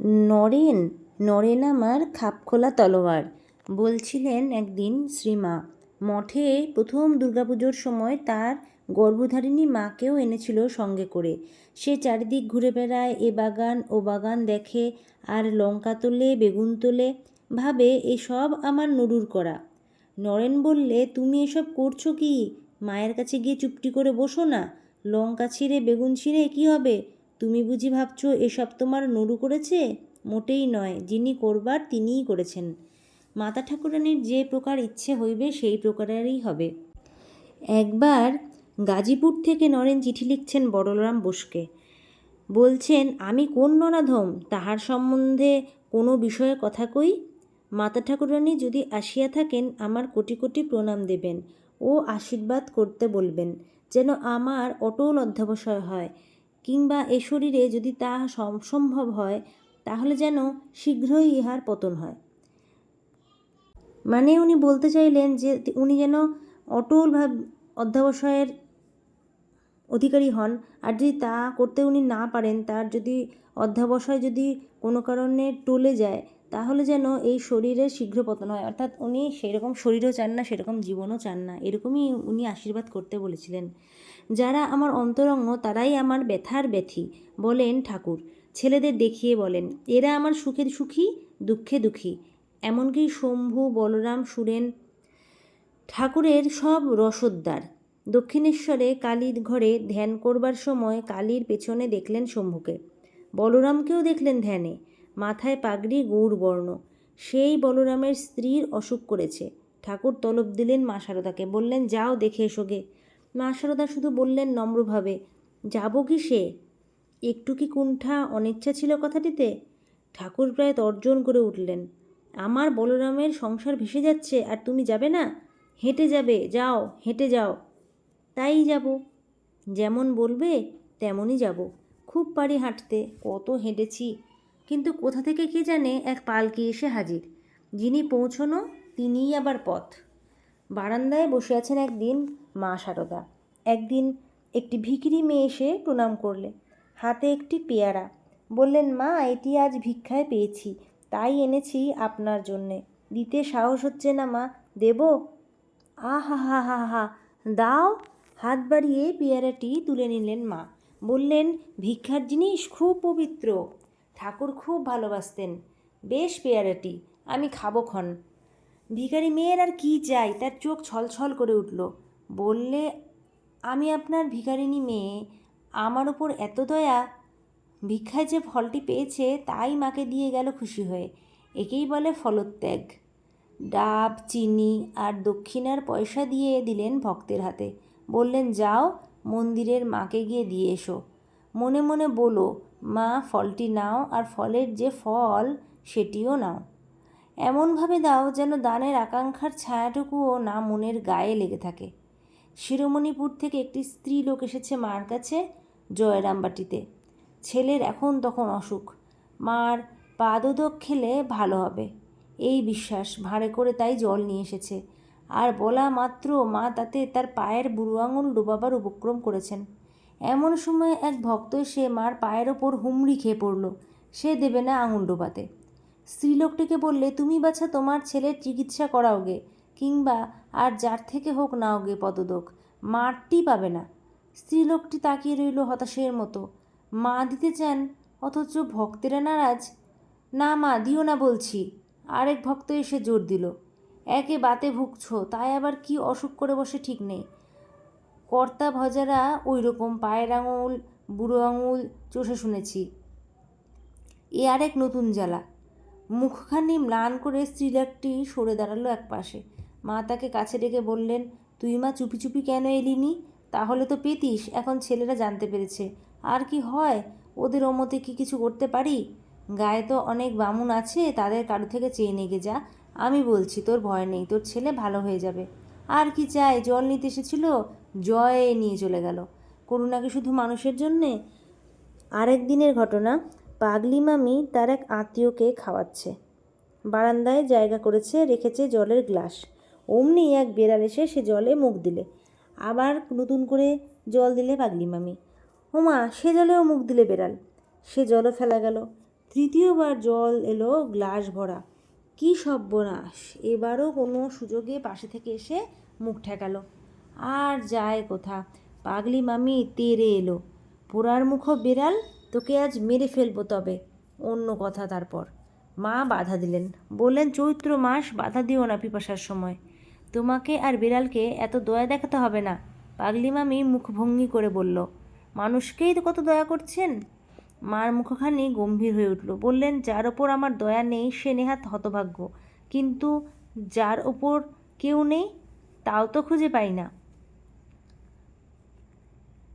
নরেন নরেন আমার খাপখোলা তলোয়ার, বলছিলেন একদিন শ্রীমা। মঠে প্রথম দুর্গাপুজোর সময় তার গর্ভধারিণী মাকেও এনেছিল সঙ্গে করে। সে চারিদিক ঘুরে বেড়ায়, এ বাগান, ও বাগান দেখে, আর লঙ্কা তোলে, বেগুন তোলে, ভাবে এসব আমার নুরুর করা। নরেন বললে, তুমি এসব করছ কি? মায়ের কাছে গিয়ে চুপটি করে বসো না। লঙ্কা ছিঁড়ে, বেগুন ছিঁড়ে, কী হবে? তুমি বুঝি ভাবছ এসব তোমার নুরু করেছে? মোটেই নয়, যিনি করবার তিনিই করেছেন। মাতা ঠাকুরানীর যে প্রকার ইচ্ছে হইবে সেই প্রকারেরই হবে। একবার গাজীপুর থেকে নরেন চিঠি লিখছেন বড়রাম বোসকে। বলছেন, আমি কোন নরাধম? তাহার সম্বন্ধে কোনো বিষয়ে কথা কই? মাতা ঠাকুরানী যদি আসিয়া থাকেন, আমার কোটি কোটি প্রণাম দেবেন ও আশীর্বাদ করতে বলবেন, যেন আমার অটল অধ্যাবসায় হয়। কিংবা এ শরীরে যদি তা সম- সম্ভব হয়, তাহলে যেন শীঘ্রই ইহার পতন হয়। মানে উনি বলতে চাইলেন যে উনি যেন অটলভাবে অধ্যাবসায়ের অধিকারী হন, আর যদি তা করতে উনি না পারেন, তার যদি অধ্যাবসায় যদি কোনো কারণে টলে যায় তাহলে যেন এই শরীরের শীঘ্র পতন হয়। অর্থাৎ উনি সেরকম শরীরও চান না, সেরকম জীবনও চান না। এরকমই উনি আশীর্বাদ করতে বলেছিলেন। যারা আমার অন্তরঙ্গ, তারাই আমার ব্যথার ব্যথী, বলেন ঠাকুর। ছেলেদের দেখিয়ে বলেন, এরা আমার সুখে সুখী, দুঃখে দুঃখী। এমনকি শম্ভু, বলরাম, সুরেন ঠাকুরের সব রসদ্দার দক্ষিণেশ্বরে কালীর ঘরে ধ্যান করবার সময় কালীর পেছনে দেখলেন শম্ভুকে। বলরামকেও দেখলেন ধ্যানে। মাথায় পাগড়ি গৌর বর্ণ। সেই বলরামের স্ত্রীর অসুখ করেছে। ঠাকুর তলব দিলেন মা শারদাকে বললেন, যাও দেখে এসো গে। মা শারদা শুধু বললেন, নম্রভাবে, যাব কি সে? একটু কি কুণ্ঠা অনিচ্ছা ছিল কথাটিতে? ঠাকুর প্রায় তর্জন করে উঠলেন, আমার বলরামের সংসার ভেসে যাচ্ছে আর তুমি যাবে না? হেঁটে যাবে, যাও, হেঁটে যাও। তাই যাব। যেমন বলবে, তেমনই যাব। খুব পারি হাঁটতে, কত হেঁটেছি কিন্তু কোথা থেকে কে জানে এক পালকি এসে হাজির। যিনি পৌঁছনো, তিনিই আবার পথ। বারান্দায় বসে আছেন একদিন মা সারদা। একদিন একটি ভিখিরি মেয়ে এসে প্রণাম করলে। হাতে একটি পেয়ারা। বললেন, মা, এটি আজ ভিক্ষায় পেয়েছি। তাই এনেছি আপনার জন্যে। দিতে সাহস হচ্ছে না, মা। দেব? আহা, হা হা হা, দাও। হাত বাড়িয়ে পেয়ারাটি তুলে নিলেন মা। বললেন, ভিক্ষার জিনিস খুব পবিত্র। ঠাকুর খুব ভালোবাসতেন। বেশ পেয়ারাটি, আমি খাব ক্ষণ। ভিখারি মেয়ের আর কি চাই, তার চোখ ছলছল করে উঠল। বললে, আমি আপনার ভিখারিনী মেয়ে, আমার ওপর এত দয়া? ভিক্ষায় যে ফলটি পেয়েছে, তাই মাকে দিয়ে গেল খুশি হয়ে। একেই বলে ফলত্যাগ। ডাব, চিনি আর দক্ষিণার পয়সা দিয়ে দিলেন ভক্তের হাতে। বললেন, যাও মন্দিরের মাকে গিয়ে দিয়ে এসো। মনে মনে বলো মা ফলটি নাও আর ফলের যে ফল, সেটিও নাও। এমনভাবে দাও যেন দানের আকাঙ্ক্ষার ছায়াটুকুও না মনের গায়ে লেগে থাকে। শিরোমণিপুর থেকে একটি স্ত্রী লোক এসেছে মার কাছে জয়রামবাটিতে। ছেলের এখন তখন অসুখ। মার পাদোদক খেলে ভালো হবে। এই বিশ্বাস, ভাঁড়ে করে তাই জল নিয়ে এসেছে। আর বলা মাত্র মা তাতে তার পায়ের বুড়ো আঙুল ডোবাবার উপক্রম করেছেন। এমন সময় এক ভক্ত এসে মার পায়ের ওপর হুমড়ি খেয়ে পড়ল। সে দেবে না আঙুল ডোবাতে স্ত্রীলোকটিকে বললে, তুমি বাছা, তোমার ছেলের চিকিৎসা করাও গে, কিংবা আর যার থেকে হোক নাও গে পদদক, মারটি পাবে না। স্ত্রীলোকটি তাকিয়ে রইল হতাশের মতো। মা দিতে চান, অথচ ভক্তেরা নারাজ? না মা, দিও না বলছি। আরেক ভক্ত এসে জোর দিল। একে বাতে ভুগছ, তাই আবার কি অসুখ করে বসে ঠিক নেই? কর্তা ভজারা ওই রকম পায়ের আঙুল, বুড়ো আঙুল চষে শুনেছি। এ আর এক নতুন জ্বালা। মুখখানি ম্লান করে স্ত্রীলোকটি সরে দাঁড়াল এক পাশে মা তাকে কাছে ডেকে বললেন, তুই মা চুপি চুপি কেন এলিনি তাহলে তো পেতিস, এখন ছেলেরা জানতে পেরেছে। আর কি হয়? ওদের ওমতে কি কিছু করতে পারি? গায়ে তো অনেক বামুন আছে, তাদের কারও থেকে চেয়ে নেগে যা। আমি বলছি, তোর ভয় নেই, তোর ছেলে ভালো হয়ে যাবে। আর কি চাই জল নিতে এসেছিল, জয়ে নিয়ে চলে গেল। করুণা কি শুধু মানুষের জন্যে? আরেক দিনের ঘটনা, পাগলি মামি তার এক আত্মীয়কে খাওয়াচ্ছে। বারান্দায় জায়গা করেছে, রেখেছে জলের গ্লাস। অমনি এক বেড়াল এসে সে জলে মুখ দিলে। আবার নতুন করে জল দিলে পাগলি মামি। ওমা, সে জলেও মুখ দিলে বেড়াল। সে জলও ফেলা গেল। তৃতীয়বার জল এলো গ্লাস ভরা। কী সর্বনাশ। এবারও কোনো সুযোগে পাশে থেকে এসে মুখ ঠেকালো। আর যায় কোথা? পাগলি মামি তেরে এলো। পোড়ার মুখ বেড়াল, তোকে আজ মেরে ফেলব তবে। অন্য কথা তারপর। মা বাধা দিলেন। বললেন, চৈত্র মাস বাধা দিও না পিপাসার সময়। তোমাকে আর বিড়ালকে এত দয়া দেখাতে হবে না। পাগলি মামি মুখভঙ্গি করে বলল, মানুষকেই তো কত দয়া করছেন? মার মুখখানি গম্ভীর হয়ে উঠল। বললেন, যার ওপর আমার দয়া নেই, সে নেহাত হতভাগ্য। কিন্তু যার ওপর কেউ নেই, তাও তো খুঁজে পাই না।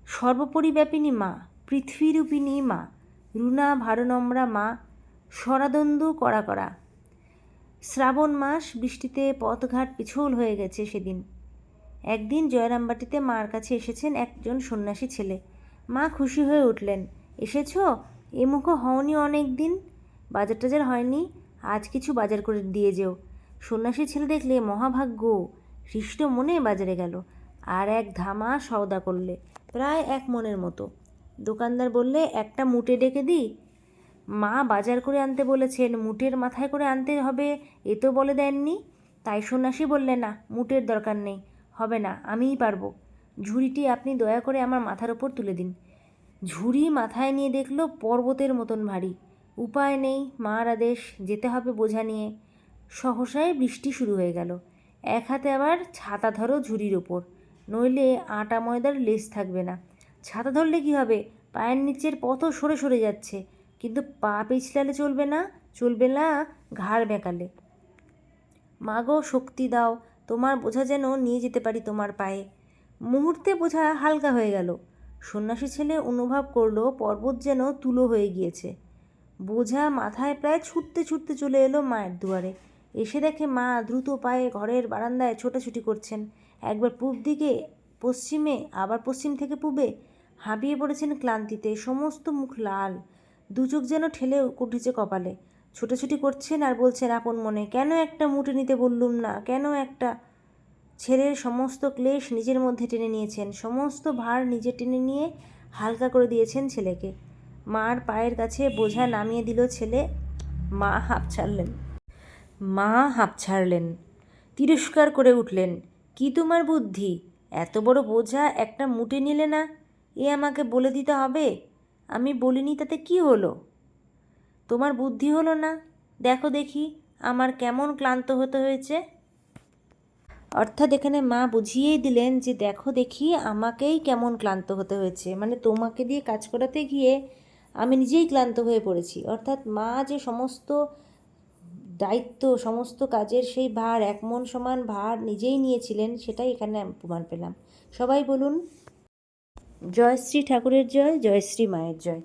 সর্বপরিব্যাপিনী মা, পৃথিবীরূপিণী মা, রুনা ভারনম্রা মা স্বরাদন্দু করা করা শ্রাবণ মাস বৃষ্টিতে পথঘাট পিছল হয়ে গেছে সেদিন। একদিন জয়রামবাটিতে মার কাছে এসেছেন একজন সন্ন্যাসী ছেলে। মা খুশি হয়ে উঠলেন এসেছ? এ মুখো হওনি অনেক দিন। বাজার টাজার হয়নি? আজ কিছু বাজার করে দিয়ে যেও। সন্ন্যাসী ছেলে দেখলে মহাভাগ্য। হৃষ্ট মনে বাজারে গেল। আর এক ধামা সওদা করলে, প্রায় এক মনের মতো। দোকানদার বললে, একটা মুটে ডেকে দিই মা বাজার করে আনতে বলেছেন, মুটের মাথায় করে আনতে হবে, এ তো বলে দেননি। তাই সন্ন্যাসী বললে, না, মুটের দরকার নেই, হবে না, আমিই পারব। ঝুড়িটি আপনি দয়া করে আমার মাথার ওপর তুলে দিন। ঝুড়ি মাথায় নিয়ে দেখল পর্বতের মতন ভারী। উপায় নেই, মার আদেশ, যেতে হবে বোঝা নিয়ে। সহসায় বৃষ্টি শুরু হয়ে গেল। এক হাতে আবার ছাতা ধরো ঝুড়ির ওপর। নইলে আটা ময়দার লেস থাকবে না। ছাতা ধরলে কি হবে? পায়ের নিচের পথ সরে সরে যাচ্ছে। কিন্তু পা পিছলালে চলবে না চলবে না ঘাড় বেঁকালে। মাগো, শক্তি দাও। তোমার বোঝা যেন নিয়ে যেতে পারি তোমার পায়ে। মুহূর্তে বোঝা হালকা হয়ে গেল। সন্ন্যাসী ছেলে অনুভব করল পর্বত যেন তুলো হয়ে গিয়েছে। বোঝা মাথায় প্রায় ছুটতে ছুটতে চলে এলো মায়ের দুয়ারে। এসে দেখে মা দ্রুত পায়ে ঘরের বারান্দায় ছোটাছুটি করছেন। একবার পূব দিকে, পশ্চিমে, আবার পশ্চিম থেকে পূবে হাঁপিয়ে পড়েছেন ক্লান্তিতে, সমস্ত মুখ লাল, দু চোখ যেন ঠেলে উঠেছে কপালে। ছোটাছুটি করছেন আর বলছেন, আপন মনে, কেন একটা মুটে নিতে বললুম না? কেন একটা ছেলের সমস্ত ক্লেশ নিজের মধ্যে টেনে নিয়েছেন। সমস্ত ভার নিজে টেনে নিয়ে হালকা করে দিয়েছেন ছেলেকে। মার পায়ের কাছে বোঝা নামিয়ে দিল ছেলে। মা হাঁপ ছাড়লেন। মা হাঁপ ছাড়লেন। তিরস্কার করে উঠলেন। কি তোমার বুদ্ধি? এত বড় বোঝা একটা মুটে নিলে না? এ আমাকে বলে দিতে হবে? আমি বলিনি তাতে কি হলো? তোমার বুদ্ধি হলো না। দেখো দেখি, আমার কেমন ক্লান্ত হতে হয়েছে? অর্থাৎ এখানে মা বুঝিয়েই দিলেন যে দেখো দেখি আমাকেই কেমন ক্লান্ত হতে হয়েছে। মানে তোমাকে দিয়ে কাজ করাতে গিয়ে আমি নিজেই ক্লান্ত হয়ে পড়েছি। অর্থাৎ মা যে সমস্ত দায়িত্ব, সমস্ত কাজের সেই ভার, এক মন সমান ভার নিজেই নিয়েছিলেন, সেটাই এখানে আমি প্রমাণ পেলাম। সবাই বলুন জয়শ্রী ঠাকুরের জয় জয়শ্রী মায়ের জয়।